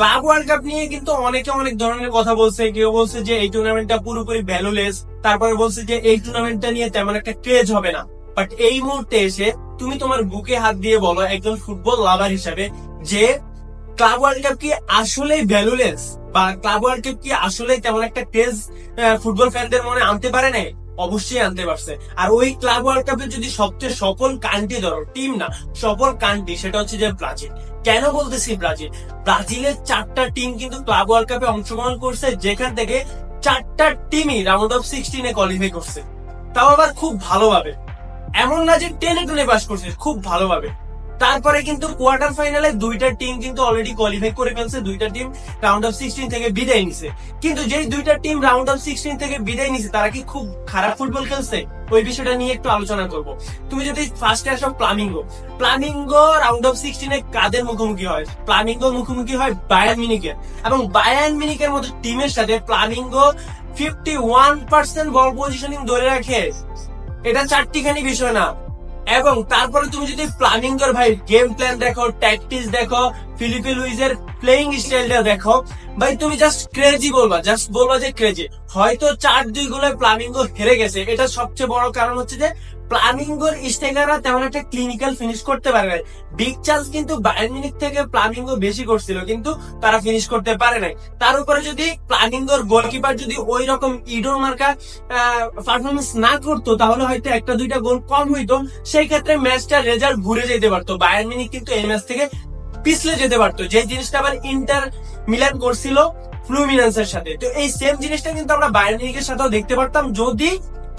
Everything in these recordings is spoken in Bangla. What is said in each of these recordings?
ক্লাব ওয়ার্ল্ড কাপ নিয়ে কিন্তু অনেকে অনেক ধরনের কথা বলছে। কেউ বলছে যে এই টুর্নামেন্টটা পুরোপুরি ভ্যালুলেস তারপরে বলছে যে এই টুর্নামেন্টটা নিয়ে তেমন একটা ক্রেজ হবে না। বাট এই মুহূর্তে এসে তুমি তোমার বুকে হাত দিয়ে বলো একজন ফুটবল লাভার হিসাবে যে ক্লাব ওয়ার্ল্ড কাপ কি আসলে ভ্যালুলেস বা ক্লাব ওয়ার্ল্ড কাপ কি আসলে তেমন একটা ক্রেজ ফুটবল ফ্যানদের মনে আনতে পারে না অবশ্যই আনতে পারছে। আর ওই ক্লাব ওয়ার্ল্ড কাপে যদি সবচেয়ে সফল কান্ট্রি ধরো টিম না, সফল কান্ট্রি সেটা হচ্ছে যে ব্রাজিল। কেন বলতেছি ব্রাজিল? ব্রাজিলের চারটা টিম কিন্তু ক্লাব ওয়ার্ল্ড কাপে অংশগ্রহণ করছে, যেখান থেকে চারটা টিমই রাউন্ড অফ সিক্সটিনে কোয়ালিফাই করছে। তাও আবার খুব ভালোভাবে। এমন না যে টেনে টুনে পাস করছে, খুব ভালোভাবে। তারপরে কিন্তু কোয়ার্টার ফাইনালে দুইটা টিম কিন্তু অলরেডি কোয়ালিফাই করে ফেলছে, দুইটা টিম রাউন্ড অফ সিক্সটিন থেকে বিদায় নিছে। কিন্তু যেই দুইটা টিম রাউন্ড অফ সিক্সটিন থেকে বিদায় নিছে, তারা কি খুব খারাপ ফুটবল খেলছে? ওই বিষয়টা নিয়ে একটু আলোচনা করব। তুমি যদি ফার্স্টে আসো প্লামিঙ্গো প্লামিঙ্গো রাউন্ড অফ সিক্সটিনে কাদের মুখোমুখি হয়? প্লামিঙ্গো মুখোমুখি হয় বায়ান মিনিকের এবং বায়ান মিনিকের মতো টিমের সাথে প্লামিঙ্গো fifty one percent ball positioning ধরে রাখে। এটা চারটিখানি বিষয় না। এবং তারপরে তুমি যদি প্ল্যানিং কর ভাই গেম প্ল্যান দেখো ট্যাকটিক্স দেখো ফিলিপি লুইজের প্লেইং স্টাইলটা দেখো, ভাই তুমি জাস্ট ক্রেজি বলবা জাস্ট বলবা যে ক্রেজি হয়তো চার দুই গোলে প্ল্যানিং হেরে গেছে। এটা সবচেয়ে বড় কারণ হচ্ছে যে প্লামিঙ্গোর স্টেকাররা তেমন একটা ক্লিনিক্যাল ফিনিশ করতে পারে নাই। বিগ চান্স কিন্তু বায়ার মিনিট থেকে প্লামিঙ্গো বেশি করছিল, কিন্তু তারা ফিনিশ করতে পারে নাই। তার উপরে যদি প্লামিঙ্গোর গোলকিপার যদি ওই রকম ইডোর মার্কা পারফরমেন্স না করতো, তাহলে হয়তো একটা দুইটা গোল কম হইতো। সেই ক্ষেত্রে ম্যাচটার রেজাল্ট ঘুরে যেতে পারতো। বায়ার মিনিট কিন্তু এই ম্যাচ থেকে পিছলে যেতে পারতো। যে জিনিসটা আবার ইন্টার মিলান করছিল ফ্লুমিনান্সের সাথে। তো এই সেম জিনিসটা কিন্তু আমরা বায়ার মিনিকের সাথেও দেখতে পারতাম। যদি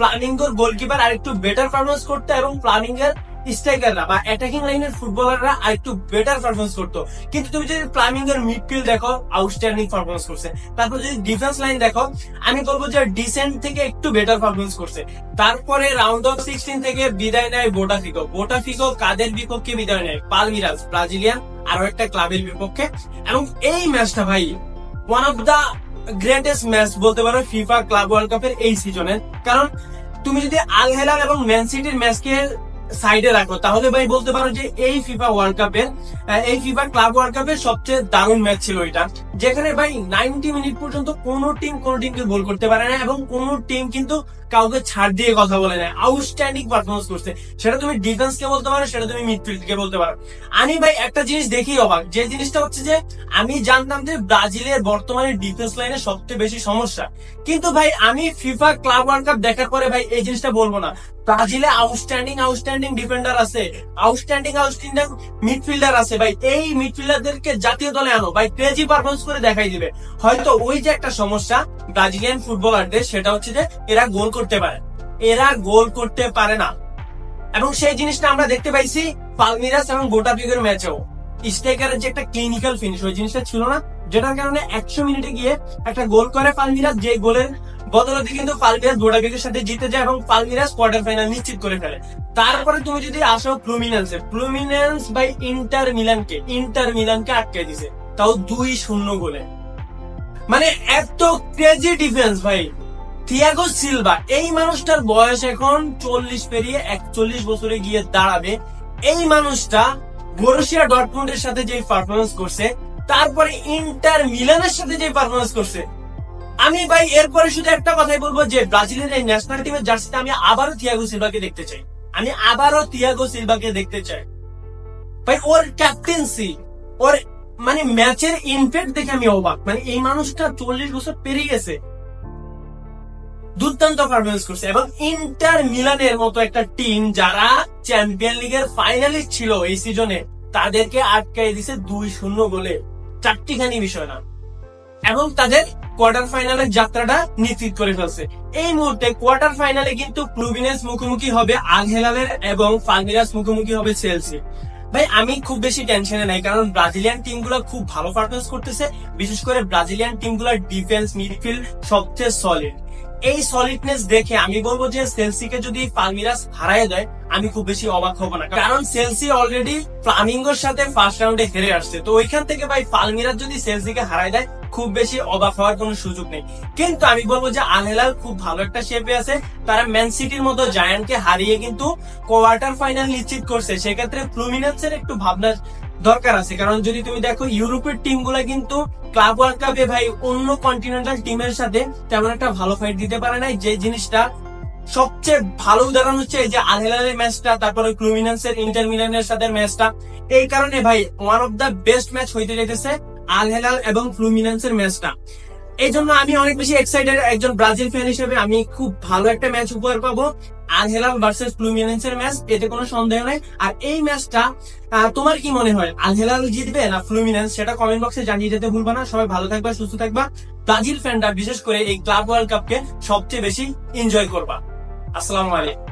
প্লানিঙ্গর গোলকিপার আরেকটু বেটার পারফরমেন্স করতো এবং প্লানিঙ্গের স্ট্রাইকাররা বা অ্যাটাকিং লাইনের ফুটবলাররা আরেকটু বেটার পারফরমেন্স করতো। কিন্তু তুমি যদি প্লামিঙ্গের মিডফিল্ড দেখো আউটস্ট্যান্ডিং পারফরমেন্স করছে। তারপর যদি ডিফেন্স লাইন দেখো, আমি বলব যে ডিসেন্ট থেকে একটু বেটার পারফরমেন্স করছে। তারপরে রাউন্ড অফ সিক্সটিন থেকে বিদায় নেয় বোটাফিকো বোটাফিকো কাদের বিপক্ষে বিদায় নেয়? পালমিরাস ব্রাজিলিয়ান আরও একটা ক্লাবের বিপক্ষে। এবং এই ম্যাচটা ভাই one of the greatest match বলতে পারো ফিফা ক্লাব ওয়ার্ল্ড কাপের এই সিজনের কারণ তুমি যদি আল হেলাল এবং ম্যান সিটির ম্যাচকে সাইডে রাখো, তাহলে ভাই বলতে পারো যে এই ফিফা ওয়ার্ল্ড কাপের এই ফিফা ক্লাব ওয়ার্ল্ড কাপের সবচেয়ে দারুণ ম্যাচ ছিল এটা যেখানে ভাই নাইনটি মিনিট পর্যন্ত কোন টিম কোন টিমকে গোল করতে পারে না এবং কোন টিম কিন্তু কাউকে ছাড় দিয়ে কথা বলে না। আউটস্ট্যান্ডিং পারফরমেন্স করছে। সেটা তুমি ডিফেন্স কে বলতে পারো, সেটা তুমি মিডফিল্ড কে বলতে পারো। আমি ভাই একটা জিনিস দেখি অবাক। যে জিনিসটা হচ্ছে যে, আমি জানতাম যে ব্রাজিলের বর্তমানে ডিফেন্স লাইনে সবচেয়ে বেশি সমস্যা। কিন্তু ভাই আমি ফিফা ক্লাব ওয়ার্ল্ড কাপ দেখার পরে ভাই এই জিনিসটা বলব না। ব্রাজিলে আউটস্ট্যান্ডিং আউটস্ট্যান্ডিং ডিফেন্ডার আছে। আউটস্ট্যান্ডিং আউটস্ট্যান্ডিং মিডফিল্ডার আছে। ভাই এই মিডফিল্ডারদেরকে জাতীয় দলে আনো। ভাই ক্রেজি পারফরমেন্স করে দেখাই দিবে। হয়তো ওই যে একটা সমস্যা ব্রাজিলিয়ান ফুটবলারদের, সেটা হচ্ছে যে এরা গোল করতে পারে। এরা গোল করতে পারে না। এবং সেই জিনিসটা আমরা দেখতে পাইছি পালমিরাস এবং বোটাপিগের ম্যাচেও। স্ট্রাইকারের যে একটা ক্লিনিক্যাল ফিনিশ ওই জিনিসটা ছিল না, যেটার কারণে একশো মিনিটে গিয়ে একটা গোল করে পালমিরাস যে গোলের বদলতে কিন্তু পালমিরাস বোটাপিগের সাথে জিতে যায় এবং পালমিরাস কোয়ার্টার ফাইনাল নিশ্চিত করে ফেলে। তারপরে তুমি যদি আসো প্লুমিনেন্সে প্লুমিনেন্স বাই ইন্টার মিলানকে ইন্টার মিলানকে আটকে দিছে। তাও দুই শূন্য গোলে। মানে এত ক্রেজি ডিফেন্স ভাই। থিয়াগো সিলভা এই মানুষটার বয়স এখন চল্লিশ পেরিয়ে একচল্লিশ বছরে গিয়ে দাঁড়াবে। এই মানুষটা বরুশিয়া ডটমুন্ডের সাথে যে পারফরমেন্স করছে, তারপরে ইন্টার মিলানের সাথে যে পারফরমেন্স করছে। আমি ভাই, এরপরে শুধু একটা কথাই বলব যে, ব্রাজিলের এই ন্যাশনাল টিমের জার্সিতে আমি আবারও থিয়াগো সিলভাকে দেখতে চাই। আমি আবারও থিয়াগো সিলভাকে দেখতে চাই। ভাই, ওর ক্যাপ্টেন্সি ওর মানে ম্যাচের ইনফেক্ট দেখে আমি অবাক। মানে এই মানুষটা চল্লিশ বছর পেরিয়ে গেছে। দুর্দান্ত পারফরমেন্স করছে। এবং ইন্টার মিলানের মতো একটা টিম যারা চ্যাম্পিয়ন লিগের ফাইনালিস্ট ছিল এই সিজনে তাদেরকে আটকাই দিছে দুই শূন্য গোলে। চারটিখানি বিষয় না। এবং তাদের কোয়ার্টার ফাইনালের যাত্রাটা নিশ্চিত করে ফেলছে। এই মুহূর্তে কোয়ার্টার ফাইনালে কিন্তু প্লুভিনেস মুখোমুখি হবে আল হেলালের এবং ফালমিরাস মুখোমুখি হবে চেলসি ভাই, আমি খুব বেশি টেনশনে নাই, কারণ ব্রাজিলিয়ান টিম টিমগুলো খুব ভালো পারফরমেন্স করতেছে। বিশেষ করে ব্রাজিলিয়ান টিম টিমগুলোর ডিফেন্স মিডফিল্ড সবচেয়ে সলিড এই সলিডনেস দেখে আমি বলব যে সেলসিকে যদি পালমিরাস হারায় দেয়, আমি খুব বেশি অবাক হব না। কারণ সেলসি অলরেডি ফ্লামিঙ্গোর সাথে ফার্স্ট রাউন্ডে হেরে আসছে। তো ওইখান থেকে ভাই পালমিরাস যদি সেলসিকে হারায় দেয়, খুব বেশি অবাক হওয়ার কোনো সুযোগ নেই। কিন্তু আমি বলব যে আল হেলাল খুব ভালো একটা শেপে আছে। তারা ম্যান সিটির মতো জায়ান্টকে হারিয়ে কিন্তু কোয়ার্টার ফাইনাল নিশ্চিত করছে। সেক্ষেত্রে ফ্লুমিনেন্সের একটু ভাবনার দরকার আছে। কারণ যদি তুমি দেখো, ইউরোপের টিমগুলা কিন্তু ক্লাব ওয়ার্ল্ড কাপে ভাই অন্য কন্টিনেন্টাল টিমের সাথে তেমন একটা ভালো ফাইট দিতে পারে নাই। যে জিনিসটা সবচেয়ে ভালো উদাহরণ হচ্ছে এই যে আলহেলালের ম্যাচটা তারপরে ক্লুমিনান্সের ইন্টার মিলানের সাথে ম্যাচটা এই কারণে ভাই one of the best match হইতে যেতেছে আলহেলাল এবং এবং ফ্লুমিনান্সের ম্যাচটা এই জন্য আমি অনেক বেশি এক্সাইটেড একজন ব্রাজিল ফ্যান হিসেবে আমি খুব ভালো একটা ম্যাচ উপহার পাবো। আল হেলাল ভার্সেস ফ্লুমিনেন্সের ম্যাচ এতে কোনো সন্দেহ নাই। আর এই ম্যাচটা তোমার কি মনে হয়? আল হেলাল জিতবে না ফ্লুমিনেন্স সেটা কমেন্ট বক্সে জানিয়ে যেতে ভুলবা না। সবাই ভালো থাকবা, সুস্থ থাকবা। ব্রাজিল ফ্যানরা বিশেষ করে এই ক্লাব ওয়ার্ল্ড কাপকে সবচেয়ে বেশি এনজয় করবা। আসসালামু আলাইকুম।